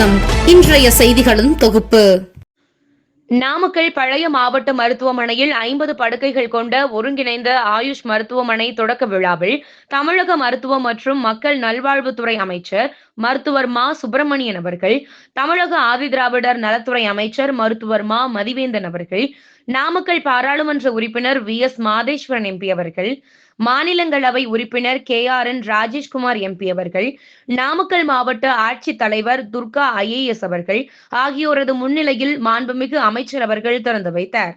வணக்கம். இன்றைய செய்திகளின் தொகுப்பு. நாமக்கல் பழைய மாவட்ட மருத்துவமனையில் ஐம்பது படுக்கைகள் கொண்ட ஒருங்கிணைந்த ஆயுஷ் மருத்துவமனை தொடக்க விழாவில் தமிழக மருத்துவம் மற்றும் மக்கள் நல்வாழ்வுத்துறை அமைச்சர் மருத்துவர் மா சுப்பிரமணியன் அவர்கள் தமிழக ஆதிதிராவிடர் நலத்துறை அமைச்சர் மருத்துவர் மா மதிவேந்தன் அவர்கள் நாமக்கல் பாராளுமன்ற உறுப்பினர் வி. எஸ். மாதேஸ்வரன் எம்பி அவர்கள் மாநிலங்களவை உறுப்பினர் K. R. N. Rajeshkumar MP அவர்கள் நாமக்கல் மாவட்ட ஆட்சித் தலைவர் துர்கா ஐஏஎஸ் அவர்கள் ஆகியோரது முன்னிலையில் மாண்புமிகு அமைச்சர் அவர்கள் திறந்து வைத்தார்.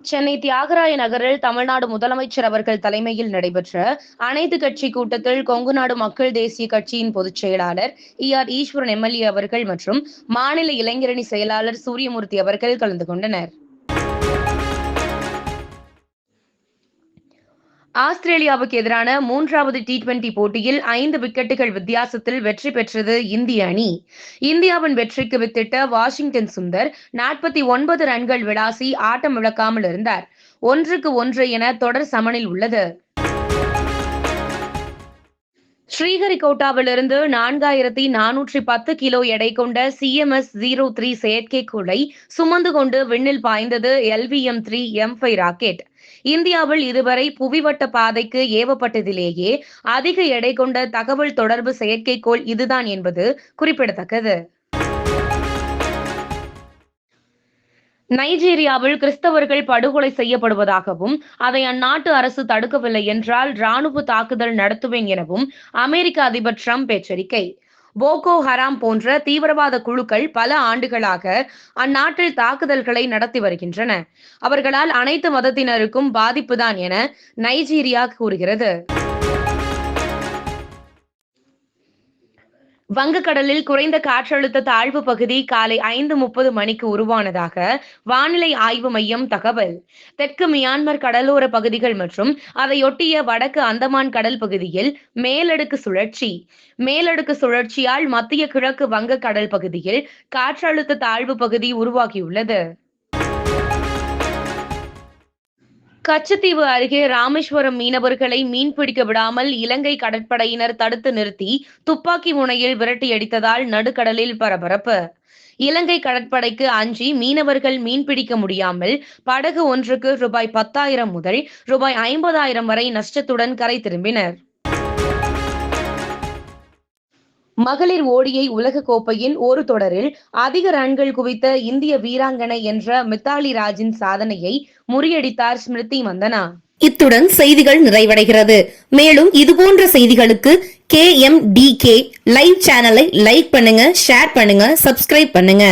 சென்னை தியாகராய நகரில் தமிழ்நாடு முதலமைச்சர் அவர்கள் தலைமையில் நடைபெற்ற அனைத்து கட்சி கூட்டத்தில் கொங்குநாடு மக்கள் தேசிய கட்சியின் பொதுச் செயலாளர் இ ஆர் ஈஸ்வரன் எம்எல்ஏ அவர்கள் மற்றும் மாநில இளைஞரணி செயலாளர் சூரியமூர்த்தி அவர்கள் கலந்து கொண்டனர். ஆஸ்திரேலியாவுக்கு எதிரான மூன்றாவது டி டுவெண்டி போட்டியில் ஐந்து விக்கெட்டுகள் வித்தியாசத்தில் வெற்றி பெற்றது இந்திய அணி. இந்தியாவின் வெற்றிக்கு வித்திட்ட வாஷிங்டன் சுந்தர் நாற்பத்தி ஒன்பது ரன்கள் விளாசி ஆட்டம் இழக்காமல் இருந்தார். ஒன்றுக்கு ஒன்று என தொடர் சமனில் உள்ளது. ஸ்ரீஹரிகோட்டாவிலிருந்து நான்காயிரத்தி நானூற்றி பத்து கிலோ எடை கொண்ட சிஎம்எஸ் ஜீரோ த்ரீ செயற்கைக்கோளை சுமந்து கொண்டு விண்ணில் பாய்ந்தது LVM three M five rocket இந்தியாவில் இதுவரை புவிவட்ட பாதைக்கு ஏவப்பட்டதிலேயே அதிக எடை கொண்ட தகவல் தொடர்பு செயற்கைக்கோள் இதுதான் என்பது குறிப்பிடத்தக்கது. நைஜீரியாவில் கிறிஸ்தவர்கள் படுகொலை செய்யப்படுவதாகவும் அதை அந்நாட்டு அரசு தடுக்கவில்லை என்றால் ராணுவ தாக்குதல் நடத்துவேன் எனவும் அமெரிக்க அதிபர் ட்ரம்ப் எச்சரிக்கை. போகோ ஹராம் போன்ற தீவிரவாத குழுக்கள் பல ஆண்டுகளாக அந்நாட்டில் தாக்குதல்களை நடத்தி வருகின்றன. அவர்களால் அனைத்து மதத்தினருக்கும் பாதிப்புதான் என நைஜீரியா கூறுகிறது. வங்கக்கடலில் குறைந்த காற்றழுத்த தாழ்வு பகுதி காலை ஐந்து முப்பது மணிக்கு உருவானதாக வானிலை ஆய்வு மையம் தகவல். தெற்கு மியான்மர் கடலோர பகுதிகள் மற்றும் அதையொட்டிய வடக்கு அந்தமான் கடல் பகுதியில் மேலடுக்கு சுழற்சி. மேலடுக்கு சுழற்சியால் மத்திய கிழக்கு வங்க கடல் பகுதியில் காற்றழுத்த தாழ்வு பகுதி உருவாகியுள்ளது. கச்சத்தீவு அருகே ராமேஸ்வரம் மீனவர்களை மீன்பிடிக்க விடாமல் இலங்கை கடற்படையினர் தடுத்து நிறுத்தி துப்பாக்கி முனையில் விரட்டியடித்ததால் நடுக்கடலில் பரபரப்பு. இலங்கை கடற்படைக்கு அஞ்சி மீனவர்கள் மீன்பிடிக்க முடியாமல் படகு ஒன்றுக்கு ரூபாய் பத்தாயிரம் முதல் ரூபாய் ஐம்பதாயிரம் வரை நஷ்டத்துடன் கரை திரும்பினர். மகளிர் ஓடியை உலக கோப்பையின் ஒரு தொடரில் அதிக ரன்கள் குவித்த இந்திய வீராங்கனை என்ற மித்தாலி ராஜின் சாதனையை முறியடித்தார் ஸ்மிருதி மந்தனா. இத்துடன் செய்திகள் நிறைவடைகிறது. மேலும் இதுபோன்ற செய்திகளுக்கு K M T K live சேனலை லைக் பண்ணுங்க ஷேர் பண்ணுங்க சப்ஸ்கிரைப் பண்ணுங்க.